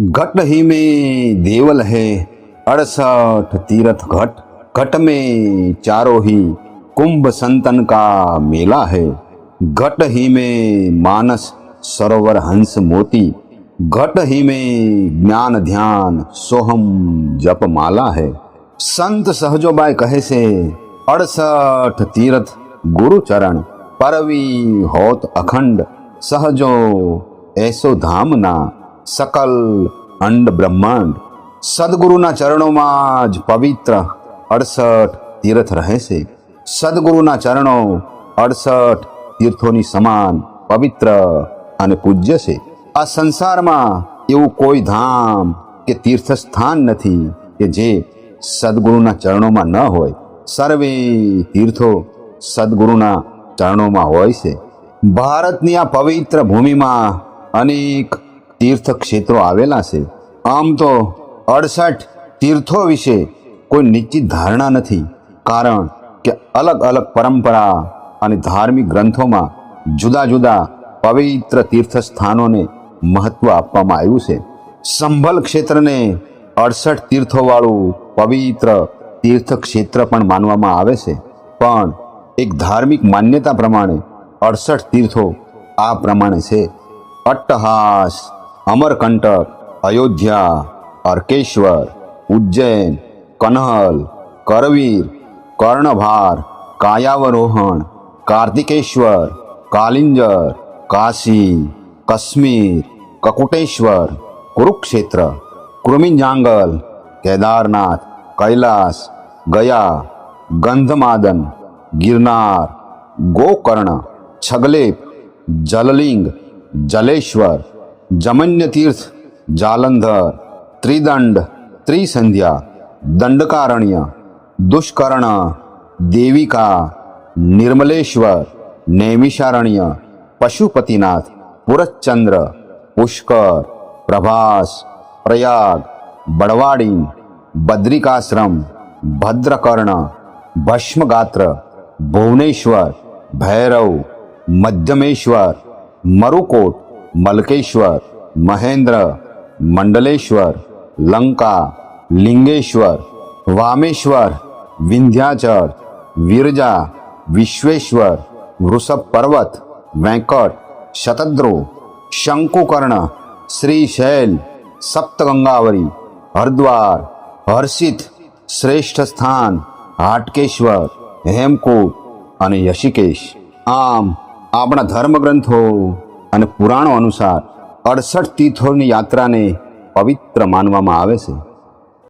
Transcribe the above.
घट ही में देवल है, अड़सठ तीर्थ घट। घट में चारों ही कुंभ संतन का मेला है। घट ही में मानस सरोवर हंस मोती। घट ही में ज्ञान ध्यान सोहम जप माला है। संत सहजोबाय कहे से, अड़सठ तीर्थ गुरु चरण, परवी होत अखंड, सहजो ऐसो धाम ना સકલ અંડ બ્રહ્માંડ સદગુરુના ચરણોમાં જ પવિત્ર અડસઠ તીર્થ રહે છે સદગુરુના ચરણો અડસઠ તીર્થોની સમાન પવિત્ર અને પૂજ્ય છે આ સંસારમાં એવું કોઈ ધામ કે તીર્થસ્થાન નથી કે જે સદગુરુના ચરણોમાં ન હોય સર્વે તીર્થો સદગુરુના ચરણોમાં હોય છે ભારતની આ પવિત્ર ભૂમિમાં અનેક તીર્થ ક્ષેત્રો આવેલા છે. આમ તો અડસઠ તીર્થો વિશે કોઈ નિશ્ચિત ધારણા નથી. કારણ કે અલગ અલગ પરંપરા અને ધાર્મિક ગ્રંથોમાં જુદા જુદા પવિત્ર તીર્થ સ્થાનોને મહત્વ આપવામાં આવ્યું છે. સંભલ ક્ષેત્રને અડસઠ તીર્થોવાળું પવિત્ર તીર્થ ક્ષેત્ર પણ માનવામાં આવે છે. પણ એક ધાર્મિક માન્યતા પ્રમાણે અડસઠ તીર્થો આ પ્રમાણે છે. અટ્ટહાસ अमरकंटक, अयोध्या, अर्केश्वर, उज्जैन, कन्हल, करवीर, कर्णभार, कायावरोहण, कार्तिकेश्वर, कालिंजर, काशी, कश्मीर, ककुटेश्वर, कुरुक्षेत्र, कृमिजांगल, केदारनाथ कैलाश गया, गंधमादन, गिरनार, गोकर्ण, छगलेप, जललिंग, जलेश्वर जमन्य तीर्थ जालंधर, त्रिदंड, त्रिसंध्या, दंडकारण्य, दुष्कर्ण, देविका, निर्मलेश्वर, नैमिषारण्य, पशुपतिनाथ पुरचंद्र पुष्कर, प्रभास, प्रयाग बड़वाड़ी बद्रिकाश्रम, भद्रकर्ण, भस्मगात्र, भुवनेश्वर, भैरव, मध्यमेश्वर, मरुकोट મલકેશ્વર મહેન્દ્ર મંડલેશ્વર લંકા લિંગેશ્વર વામેશ્વર વિંધ્યાચળ વિરજા વિશ્વેશ્વર વૃષભ પર્વત વેંકટ શતદ્રુ શંકુકર્ણ શ્રીશૈલ સપ્તગંગાવરી હરદ્વાર હર્ષિત શ્રેષ્ઠ સ્થાન હાટકેશ્વર હેમકૂટ અને યશિકેશ આમ આપણા ધર્મગ્રંથો અને પુરાણો અનુસાર અડસઠ તીર્થોની યાત્રાને પવિત્ર માનવામાં આવે છે.